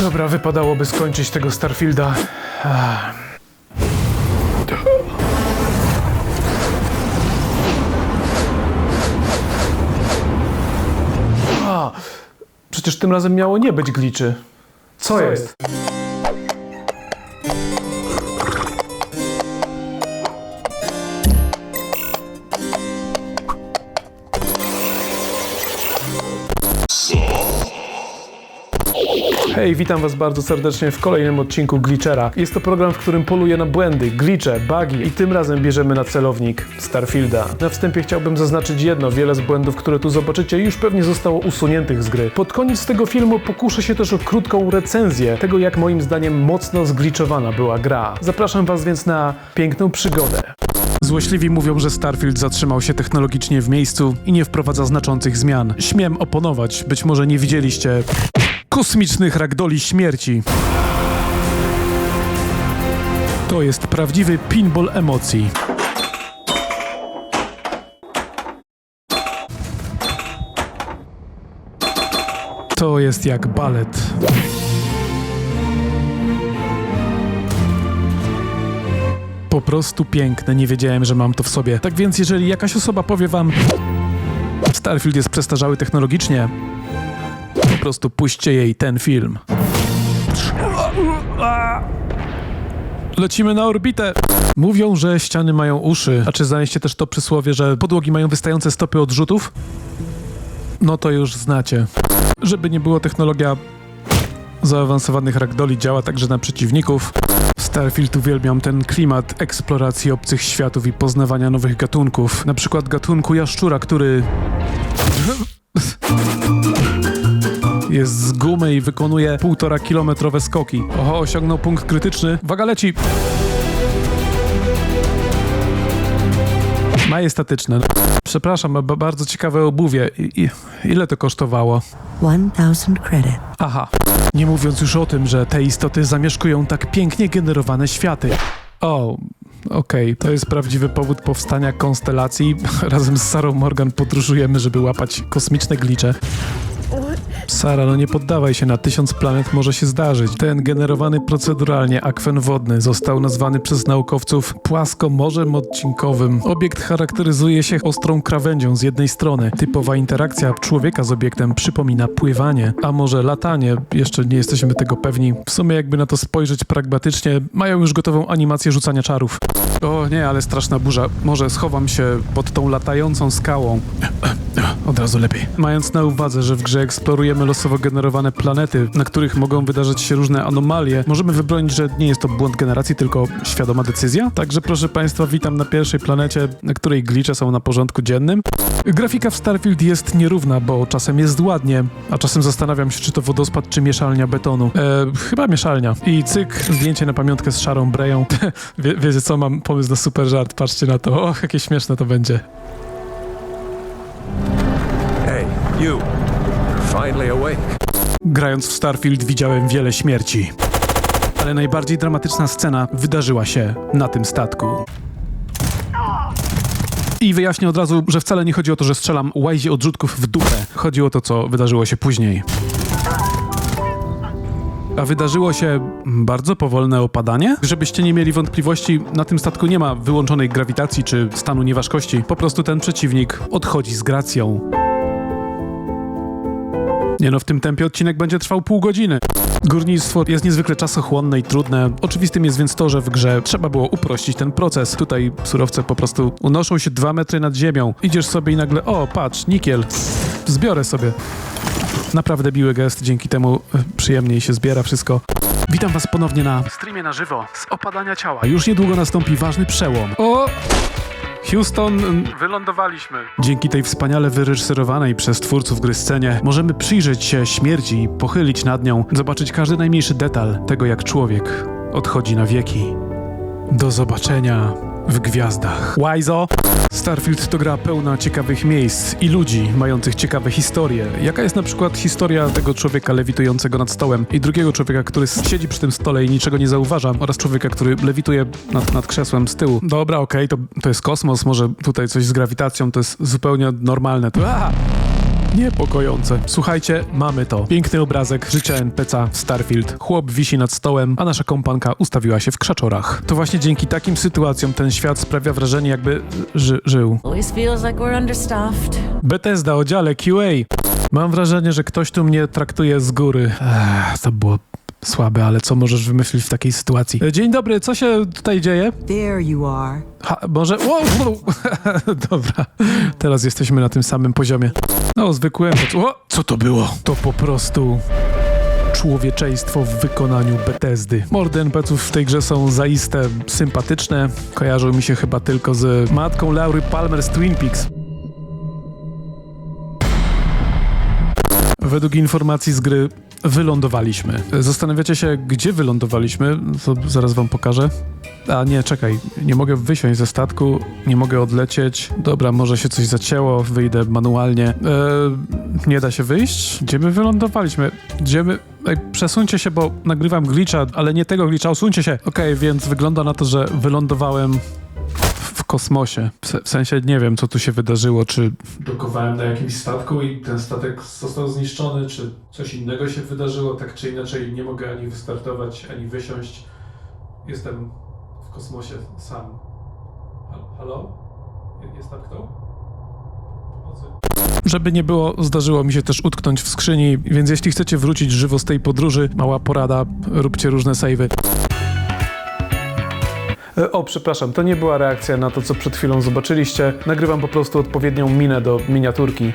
Dobra, wypadałoby skończyć tego Starfielda. A, przecież tym razem miało nie być gliczy. Co jest? Hej, witam Was bardzo serdecznie w kolejnym odcinku Glitchera. Jest to program, w którym poluję na błędy, glitche, bugi i tym razem bierzemy na celownik Starfielda. Na wstępie chciałbym zaznaczyć jedno, wiele z błędów, które tu zobaczycie już pewnie zostało usuniętych z gry. Pod koniec tego filmu pokuszę się też o krótką recenzję tego, jak moim zdaniem mocno zgliczowana była gra. Zapraszam Was więc na piękną przygodę. Złośliwi mówią, że Starfield zatrzymał się technologicznie w miejscu i nie wprowadza znaczących zmian. Śmiem oponować, być może nie widzieliście kosmicznych ragdoli śmierci. To jest prawdziwy pinball emocji. To jest jak balet. Po prostu piękne, nie wiedziałem, że mam to w sobie. Tak więc, jeżeli jakaś osoba powie wam, Starfield jest przestarzały technologicznie, prostu puśćcie jej ten film. Lecimy na orbitę. Mówią, że ściany mają uszy. A czy znaliście też to przysłowie, że podłogi mają wystające stopy odrzutów? No to już znacie. Żeby nie było technologia zaawansowanych ragdoli działa także na przeciwników. Starfield uwielbiam ten klimat eksploracji obcych światów i poznawania nowych gatunków. Na przykład gatunku jaszczura, który jest z gumy i wykonuje półtora kilometrowe skoki. Oho, osiągnął punkt krytyczny. Waga leci. Majestatyczne. Przepraszam, ba- bardzo ciekawe obuwie. I, i, ile to kosztowało? 1000 credit. Aha. Nie mówiąc już o tym, że te istoty zamieszkują tak pięknie generowane światy. O, okej, to jest prawdziwy powód powstania konstelacji. Razem z Sarą Morgan podróżujemy, żeby łapać kosmiczne glicze. Sara, no nie poddawaj się, na tysiąc planet może się zdarzyć. Ten generowany proceduralnie akwen wodny został nazwany przez naukowców płaskomorzem odcinkowym. Obiekt charakteryzuje się ostrą krawędzią z jednej strony. Typowa interakcja człowieka z obiektem przypomina pływanie, a może latanie, jeszcze nie jesteśmy tego pewni. W sumie jakby na to spojrzeć pragmatycznie, mają już gotową animację rzucania czarów. O nie, ale straszna burza. Może schowam się pod tą latającą skałą. Od razu lepiej. Mając na uwadze, że w grze eksplorujemy losowo generowane planety, na których mogą wydarzyć się różne anomalie, możemy wybronić, że nie jest to błąd generacji, tylko świadoma decyzja. Także proszę Państwa, witam na pierwszej planecie, na której glicze są na porządku dziennym. Grafika w Starfield jest nierówna, bo czasem jest ładnie, a czasem zastanawiam się, czy to wodospad, czy mieszalnia betonu. E, chyba mieszalnia. I cyk, zdjęcie na pamiątkę z szarą breją. Wie, wiecie co, mam pomysł na super żart, patrzcie na to. Och, jakie śmieszne to będzie. Hey, you. Grając w Starfield widziałem wiele śmierci. Ale najbardziej dramatyczna scena wydarzyła się na tym statku. I wyjaśnię od razu, że wcale nie chodzi o to, że strzelam łajzie odrzutków w dupę. Chodzi o to, co wydarzyło się później. A wydarzyło się bardzo powolne opadanie? Żebyście nie mieli wątpliwości, na tym statku nie ma wyłączonej grawitacji czy stanu nieważkości. Po prostu ten przeciwnik odchodzi z gracją. Nie no, w tym tempie odcinek będzie trwał pół godziny. Górnictwo jest niezwykle czasochłonne i trudne. Oczywistym jest więc to, że w grze trzeba było uprościć ten proces. Tutaj surowce po prostu unoszą się dwa metry nad ziemią. Idziesz sobie i nagle, o, patrz, nikiel. Zbiorę sobie. Naprawdę miły gest, dzięki temu e, przyjemniej się zbiera wszystko. Witam was ponownie na streamie na żywo z opadania ciała. Już niedługo nastąpi ważny przełom. O! Houston, wylądowaliśmy. Dzięki tej wspaniale wyreżyserowanej przez twórców gry scenie możemy przyjrzeć się śmierci, pochylić nad nią, zobaczyć każdy najmniejszy detal tego, jak człowiek odchodzi na wieki. Do zobaczenia w gwiazdach. Wajzo! Starfield to gra pełna ciekawych miejsc i ludzi mających ciekawe historie. Jaka jest na przykład historia tego człowieka lewitującego nad stołem i drugiego człowieka, który siedzi przy tym stole i niczego nie zauważa oraz człowieka, który lewituje nad, nad krzesłem z tyłu. Dobra, okej, to, to jest kosmos, może tutaj coś z grawitacją, to jest zupełnie normalne. To... Niepokojące. Słuchajcie, mamy to. Piękny obrazek życia NPC'a w Starfield. Chłop wisi nad stołem, a nasza kompanka ustawiła się w krzaczorach. To właśnie dzięki takim sytuacjom ten świat sprawia wrażenie, jakby ży żył. Bethesda o dziale QA. Mam wrażenie, że ktoś tu mnie traktuje z góry. Ech, to było słabe, ale co możesz wymyślić w takiej sytuacji? E, Dzień dobry, co się tutaj dzieje? There you are. Ha, może... Wow, wow. Dobra, teraz jesteśmy na tym samym poziomie. No, zwykły empet. O, co to było? To po prostu człowieczeństwo w wykonaniu Bethesdy. Mordy NPC-ów w tej grze są zaiste sympatyczne. Kojarzą mi się chyba tylko z matką Laury Palmer z Twin Peaks. Według informacji z gry wylądowaliśmy. Zastanawiacie się, gdzie wylądowaliśmy? To zaraz wam pokażę. A nie, czekaj, nie mogę wysiąść ze statku, nie mogę odlecieć. Dobra, może się coś zacięło, wyjdę manualnie. Eee, nie da się wyjść? Gdzie my wylądowaliśmy? Gdzie my... Ej, przesuńcie się, bo nagrywam glitcha, ale nie tego glitcha, usuńcie się. Okej, więc wygląda na to, że wylądowałem kosmosie. W, se- w sensie nie wiem, co tu się wydarzyło, czy dokowałem na jakimś statku i ten statek został zniszczony, czy coś innego się wydarzyło, tak czy inaczej nie mogę ani wystartować, ani wysiąść. Jestem w kosmosie sam. Hal- Halo? Je- Jest tam kto? Pomocy? Żeby nie było, zdarzyło mi się też utknąć w skrzyni, więc jeśli chcecie wrócić żywo z tej podróży, mała porada, róbcie różne savey. E, O, przepraszam, to nie była reakcja na to, co przed chwilą zobaczyliście. Nagrywam po prostu odpowiednią minę do miniaturki.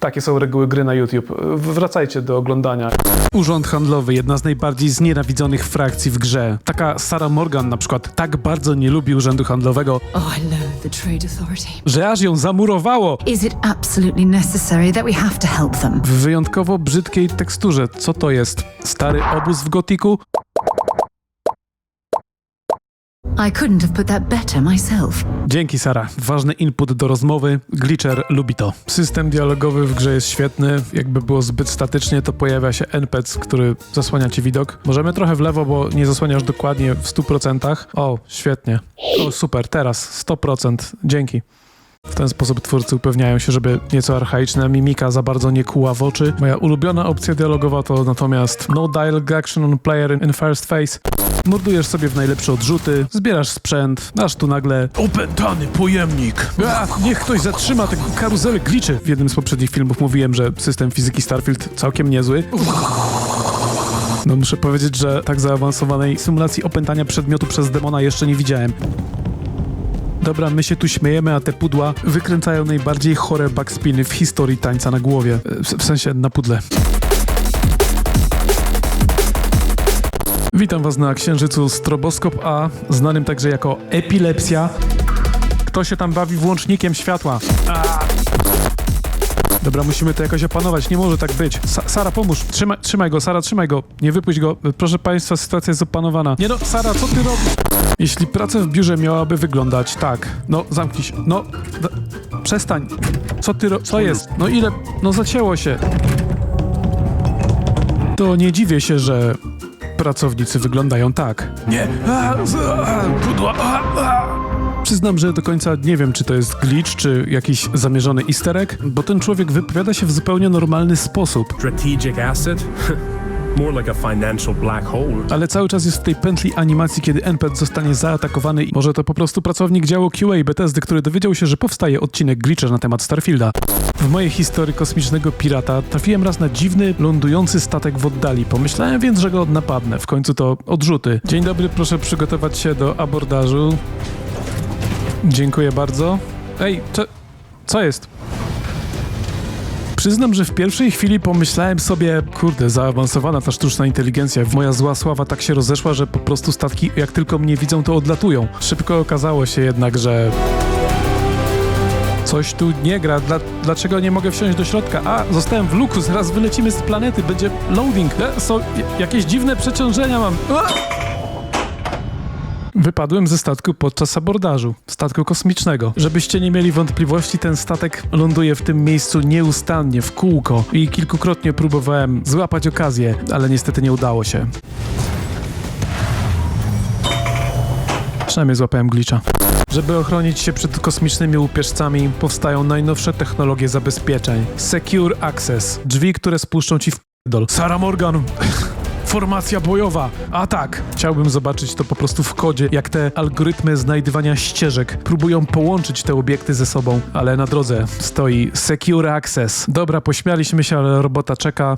Takie są reguły gry na YouTube. Wracajcie do oglądania. Urząd handlowy, jedna z najbardziej znienawidzonych frakcji w grze. Taka Sarah Morgan na przykład tak bardzo nie lubi urzędu handlowego, Oh, I loathe the Trade Authority. że aż ją zamurowało Is it absolutely necessary that we have to help them? w wyjątkowo brzydkiej teksturze. Co to jest? Stary obóz w gotiku? I couldn't have put that better myself. Dzięki, Sara. Ważny input do rozmowy. Glitcher lubi to. System dialogowy w grze jest świetny. Jakby było zbyt statycznie, to pojawia się NPC, który zasłania ci widok. Możemy trochę w lewo, bo nie zasłaniasz dokładnie w 100%. O, świetnie. O, super, teraz 100%. Dzięki. W ten sposób twórcy upewniają się, żeby nieco archaiczna mimika za bardzo nie kuła w oczy. Moja ulubiona opcja dialogowa to natomiast No Dialogue Action on Player in First Face. Mordujesz sobie w najlepsze odrzuty, zbierasz sprzęt, aż tu nagle opętany pojemnik. A, niech ktoś zatrzyma tę karuzelę gliczy. W jednym z poprzednich filmów mówiłem, że system fizyki Starfield całkiem niezły. No muszę powiedzieć, że tak zaawansowanej symulacji opętania przedmiotu przez demona jeszcze nie widziałem. Dobra, my się tu śmiejemy, a te pudła wykręcają najbardziej chore backspiny w historii tańca na głowie. E, W, sensie na pudle. Witam was na Księżycu Stroboskop A, znanym także jako epilepsja. Kto się tam bawi włącznikiem światła? Dobra, musimy to jakoś opanować, nie może tak być. Sa Sara, pomóż, trzymaj, trzymaj go, Sara, trzymaj go, nie wypuść go. Proszę państwa, sytuacja jest opanowana. Nie no, Sara, co ty robisz? Jeśli praca w biurze miałaby wyglądać tak, no zamknij się, no, przestań. Co ty, co jest? No ile, no zacięło się. To nie dziwię się, że pracownicy wyglądają tak. Nie. A, z- a, pudła, a, a. Przyznam, że do końca nie wiem, czy to jest glitch, czy jakiś zamierzony easter egg, bo ten człowiek wypowiada się w zupełnie normalny sposób, strategic asset? More like a financial black hole. ale cały czas jest w tej pętli animacji, kiedy NPC zostanie zaatakowany i może to po prostu pracownik działu QA Bethesdy, który dowiedział się, że powstaje odcinek glitcha na temat Starfielda. W mojej historii kosmicznego pirata trafiłem raz na dziwny, lądujący statek w oddali. Pomyślałem więc, że go napadnę. W końcu to odrzuty. Dzień dobry, proszę przygotować się do abordażu. Dziękuję bardzo. Ej, co, co jest? Przyznam, że w pierwszej chwili pomyślałem sobie, kurde, zaawansowana ta sztuczna inteligencja. Moja zła sława tak się rozeszła, że po prostu statki, jak tylko mnie widzą, to odlatują. Szybko okazało się jednak, że coś tu nie gra. Dla, dlaczego nie mogę wsiąść do środka? A, zostałem w luku, zaraz wylecimy z planety, będzie loading. E, j- jakieś dziwne przeciążenia mam. A! Wypadłem ze statku podczas abordażu, statku kosmicznego. Żebyście nie mieli wątpliwości, ten statek ląduje w tym miejscu nieustannie, w kółko i kilkukrotnie próbowałem złapać okazję, ale niestety nie udało się. Przynajmniej złapałem glitcha. Żeby ochronić się przed kosmicznymi łupieżcami, powstają najnowsze technologie zabezpieczeń. Secure Access. Drzwi, które spuszczą ci w dol. Sarah Morgan! Formacja bojowa! Atak! Chciałbym zobaczyć to po prostu w kodzie, jak te algorytmy znajdywania ścieżek próbują połączyć te obiekty ze sobą, ale na drodze stoi Secure Access. Dobra, pośmialiśmy się, ale robota czeka.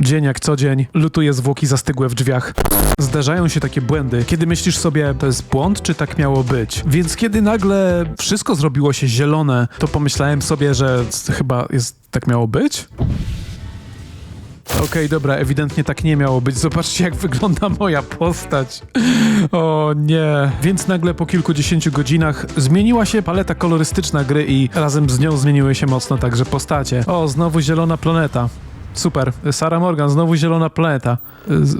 Dzień jak co dzień, lutuje zwłoki zastygłe w drzwiach. Zdarzają się takie błędy, kiedy myślisz sobie, to jest błąd, czy tak miało być? Więc kiedy nagle wszystko zrobiło się zielone, to pomyślałem sobie, że chyba jest tak miało być? Okej, dobra, ewidentnie tak nie miało być. Zobaczcie, jak wygląda moja postać. O nie. Więc nagle po kilkudziesięciu godzinach zmieniła się paleta kolorystyczna gry i razem z nią zmieniły się mocno także postacie. O, znowu zielona planeta. Super. Sarah Morgan, znowu zielona planeta.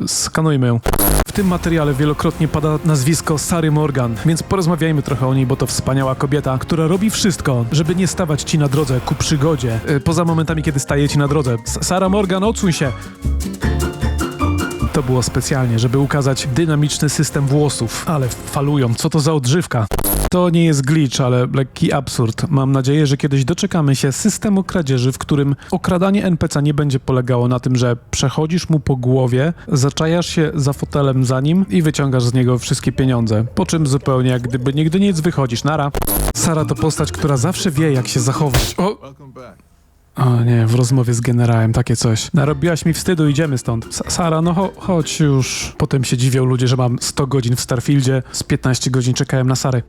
Skanujmy ją. W tym materiale wielokrotnie pada nazwisko Sary Morgan, więc porozmawiajmy trochę o niej, bo to wspaniała kobieta, która robi wszystko, żeby nie stawać ci na drodze ku przygodzie. Y, Poza momentami, kiedy staje ci na drodze. Sara Morgan, odsuń się! To było specjalnie, żeby ukazać dynamiczny system włosów. Ale falują, co to za odżywka? To nie jest glitch, ale lekki absurd. Mam nadzieję, że kiedyś doczekamy się systemu kradzieży, w którym okradanie NPC nie będzie polegało na tym, że przechodzisz mu po głowie, zaczajasz się za fotelem za nim i wyciągasz z niego wszystkie pieniądze. Po czym zupełnie jak gdyby nigdy nic wychodzisz. Nara. Sara to postać, która zawsze wie, jak się zachować. O! O nie, w rozmowie z generałem, takie coś. Narobiłaś mi wstydu, idziemy stąd. S Sara, no cho chodź już. Potem się dziwią ludzie, że mam 100 godzin w Starfieldzie, z 15 godzin czekałem na Sarę.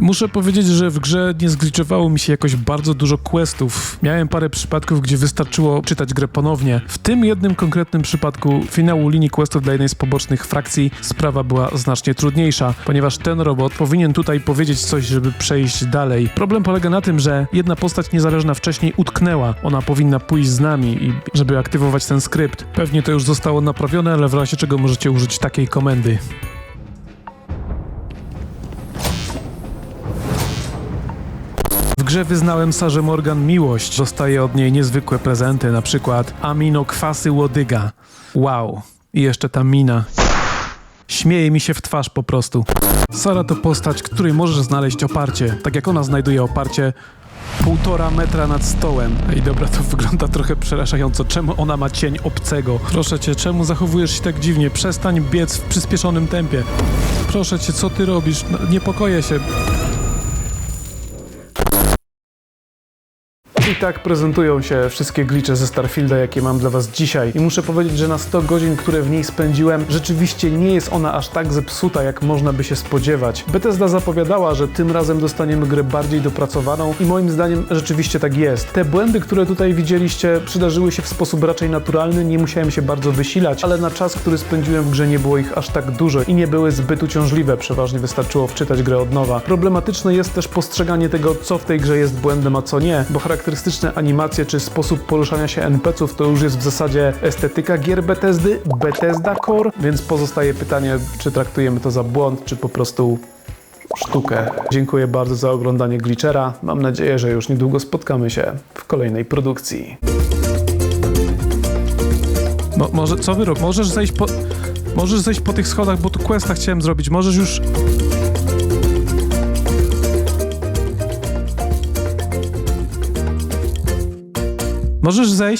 Muszę powiedzieć, że w grze nie zgliczowało mi się jakoś bardzo dużo questów. Miałem parę przypadków, gdzie wystarczyło czytać grę ponownie. W tym jednym konkretnym przypadku finału linii questów dla jednej z pobocznych frakcji sprawa była znacznie trudniejsza, ponieważ ten robot powinien tutaj powiedzieć coś, żeby przejść dalej. Problem polega na tym, że jedna postać niezależna wcześniej utknęła. Ona powinna pójść z nami, i żeby aktywować ten skrypt. Pewnie to już zostało naprawione, ale w razie czego możecie użyć takiej komendy. Grze wyznałem Sarze Morgan miłość. Dostaję od niej niezwykłe prezenty, na przykład aminokwasy łodyga. Wow. I jeszcze ta mina. Śmieje mi się w twarz po prostu. Sara to postać, której możesz znaleźć oparcie, tak jak ona znajduje oparcie półtora metra nad stołem. Ej, dobra, to wygląda trochę przerażająco. Czemu ona ma cień obcego? Proszę cię, czemu zachowujesz się tak dziwnie? Przestań biec w przyspieszonym tempie. Proszę cię, co ty robisz? No, niepokoję się. I tak prezentują się wszystkie glicze ze Starfielda, jakie mam dla Was dzisiaj. I muszę powiedzieć, że na 100 godzin, które w niej spędziłem, rzeczywiście nie jest ona aż tak zepsuta, jak można by się spodziewać. Bethesda zapowiadała, że tym razem dostaniemy grę bardziej dopracowaną i moim zdaniem rzeczywiście tak jest. Te błędy, które tutaj widzieliście, przydarzyły się w sposób raczej naturalny, nie musiałem się bardzo wysilać, ale na czas, który spędziłem w grze nie było ich aż tak dużo i nie były zbyt uciążliwe, przeważnie wystarczyło wczytać grę od nowa. Problematyczne jest też postrzeganie tego, co w tej grze jest błędem, a co nie, bo charakterystyczne animacje czy sposób poruszania się NPC-ów to już jest w zasadzie estetyka gier Bethesdy, Bethesda Core, więc pozostaje pytanie, czy traktujemy to za błąd, czy po prostu sztukę. Dziękuję bardzo za oglądanie Glitchera. Mam nadzieję, że już niedługo spotkamy się w kolejnej produkcji. Mo- może, co wy robisz? Możesz zejść po... Możesz zejść po tych schodach, bo tu questa chciałem zrobić. Możesz już... Możesz zejść?